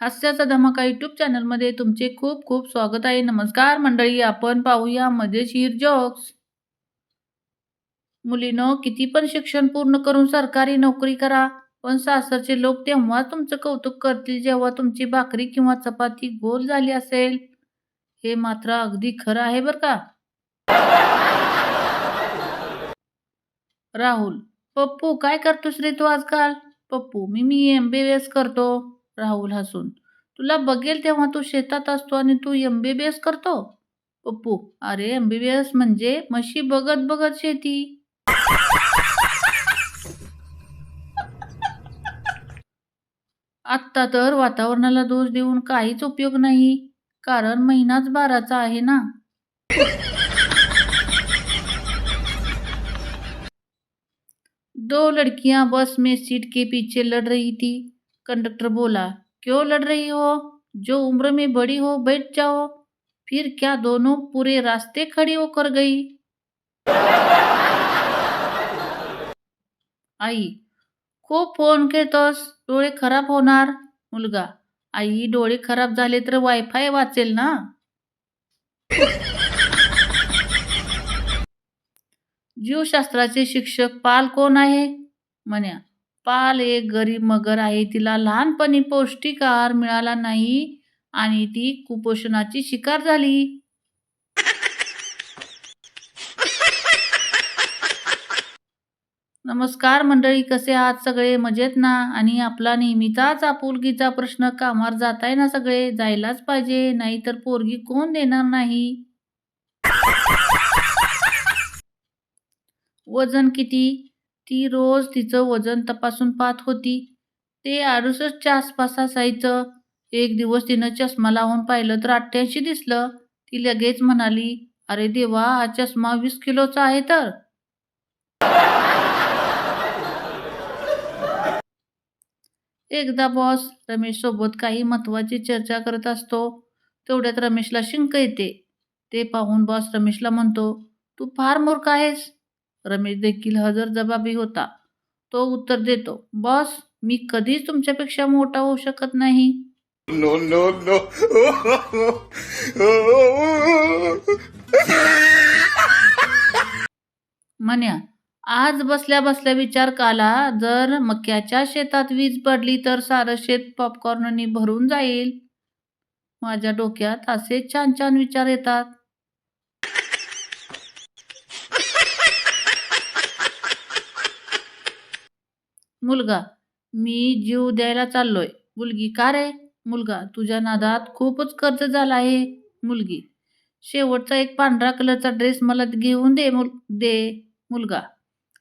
हास्याचा धमाका यूट्यूब चॅनलमध्ये तुमचे खूप खूप स्वागत आहे. नमस्कार मंडळी आपण पाहूया मजेशीर जॉक्स. मुलीनो किती पण शिक्षण पूर्ण करून सरकारी नोकरी करा पण सासरचे लोक तेव्हा तुमचं कौतुक करतील जेव्हा तुमची भाकरी किंवा चपाती गोल झाली असेल. हे मात्र अगदी खरं आहे बरं का? राहुल पप्पू काय करतोस रे तू आजकाल? पप्पू मी मी एम बी बी एस करतो. राहुल हसून. तुला बघेल तेव्हा तू शेतात असतो आणि तू एम बी बी एस करतो. पप्पू अरे एम बी बी एस म्हणजे म्हशी बघत बघत शेती. आत्ता तर वातावरणाला दोष देऊन काहीच उपयोग नाही कारण महिनाच बाराचा आहे ना. दो लड़कियां बस में सीट के पीछे लड़ रही थी. कंडक्टर बोला क्यों लड़ रही हो? जो उम्र में बड़ी हो बैठ जाओ। फिर क्या दोनों पूरे रास्ते खड़ी होकर गई? आई खूप फोन करतोस डोळे खराब होणार मुलगा. आई डोळे खराब झाले तर वायफाय वाचेल ना? जीवशास्त्राचे शिक्षक पाल कोण आहे? म्हण्या पाल एक गरीब मगर आहे. तिला लहानपणी पौष्टिक आहार मिळाला नाही आणि ती कुपोषणाची शिकार झाली. नमस्कार मंडळी कसे आहात सगळे? मजेत ना? आणि आपला नेहमीचाच आपुलकीचा प्रश्न कामावर जाताय ना सगळे? जायलाच पाहिजे नाहीतर पोरगी कोण देणार नाही? वजन किती? ती रोज तिचं वजन तपासून पाहत होती. ते अडुसष्टच्या आसपास असायचं. एक दिवस तिनं चष्मा लावून पाहिलं तर अठ्ठ्याऐंशी दिसलं. ती लगेच म्हणाली अरे देवा हा चष्मा वीस किलोचा आहे तर. एकदा बॉस रमेश सोबत काही महत्वाची चर्चा करत असतो. तेवढ्यात रमेशला शिंक येते. ते पाहून बॉस रमेशला म्हणतो तू फार मूर्ख आहेस. रमेश देखील हजर जबाबी होता. तो उत्तर देतो बॉस मी कधीच तुमच्यापेक्षा मोठा होऊ शकत नाही. No, no, no. म्हण्या आज बसल्या बसल्या विचार काला जर मक्याच्या शेतात वीज पडली तर सारं शेत पॉपकॉर्ननी भरून जाईल. माझ्या डोक्यात असे छान छान विचार येतात. मुलगा मी जीव द्यायला चाललोय. मुलगी का रे? मुलगा तुझ्या नादात खूपच कर्ज झाला आहे मुलगी. शेवटचा एक पांढरा कलरचा ड्रेस मला घेऊन दे मुल दे मुलगा.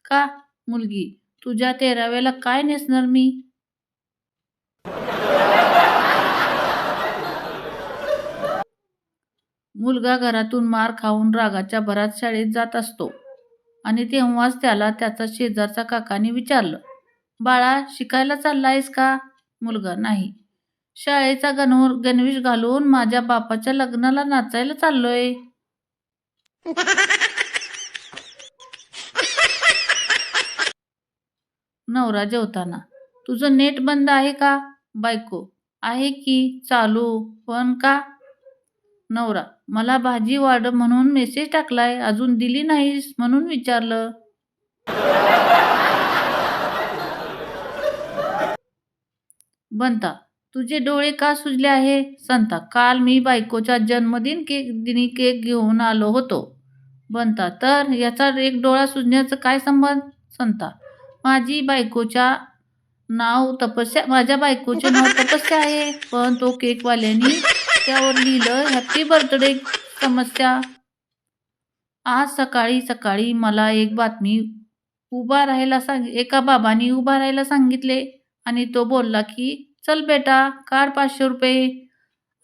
का? मुलगी तुझ्या तेराव्याला काय नेसणार मी? मुलगा घरातून मार खाऊन रागाच्या भरात शाळेत जात असतो. आणि तेव्हाच त्याला त्याचा शेजारचा काकाने विचारलं बाळा शिकायला चाललायस का? मुलगा नाही. शाळेचा गणवर गणवेश घालून माझ्या बापाच्या लग्नाला नाचायला चाललोय. नवरा जेवताना तुझं नेट बंद आहे का? बायको आहे की चालू पण का? नवरा मला भाजी वाढ म्हणून मेसेज टाकलाय अजून दिली नाहीस म्हणून विचारलं. बनता. तुझे डोळे का सुजले आहे? संता काल मी बायकोच्या जन्मदिन केक दिनी केक घेऊन आलो होतो. बनता. तर याचा एक डोळा सुजण्याचं काय संबंध? संता माझी बायकोच्या नाव तपस्या माझ्या बायकोचे नाव तपस्या आहे पण तो केकवाल्यानी त्यावर लिहिलं हॅपी बर्थडे समस्या. आज सकाळी सकाळी मला एक बातमी उभा राहायला सांग एका बाबांनी उभा राहायला सांगितले आणि तो बोलला की चल बेटा काढ पाचशे रुपये.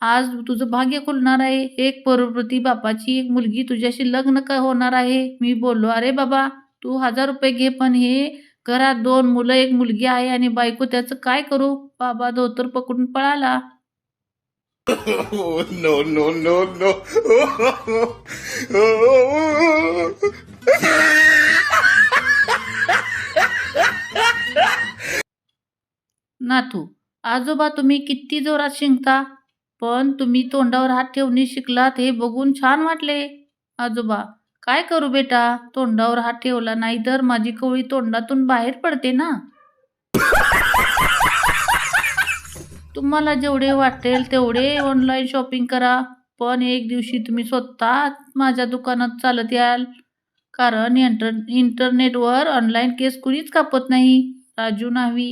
आज तुझं भाग्य खुलणार आहे. एक करोडपती बापाची एक मुलगी तुझ्याशी लग्न का होणार आहे. मी बोललो अरे बाबा तू हजार रुपये घे पण हे घरात दोन मुलं एक मुलगी आहे आणि बायको त्याचं काय करू? बाबा धोतर पकडून पळाला. Oh, no, no, no, no. आजोबा तुम्ही किती जोरात शिंकता पण तुम्ही तोंडावर हात ठेवणे शिकलात हे बघून छान वाटले. आजोबा काय करू बेटा? तोंडावर हात ठेवला नाही तर माझी कवळी तोंडातून बाहेर पडते ना? तुम्हाला जेवढे वाटेल तेवढे ऑनलाईन शॉपिंग करा पण एक दिवशी तुम्ही स्वतः माझ्या दुकानात चालत याल. कारण इंटर इंटरनेटवर ऑनलाईन केस कुणीच कापत नाही. राजू नावी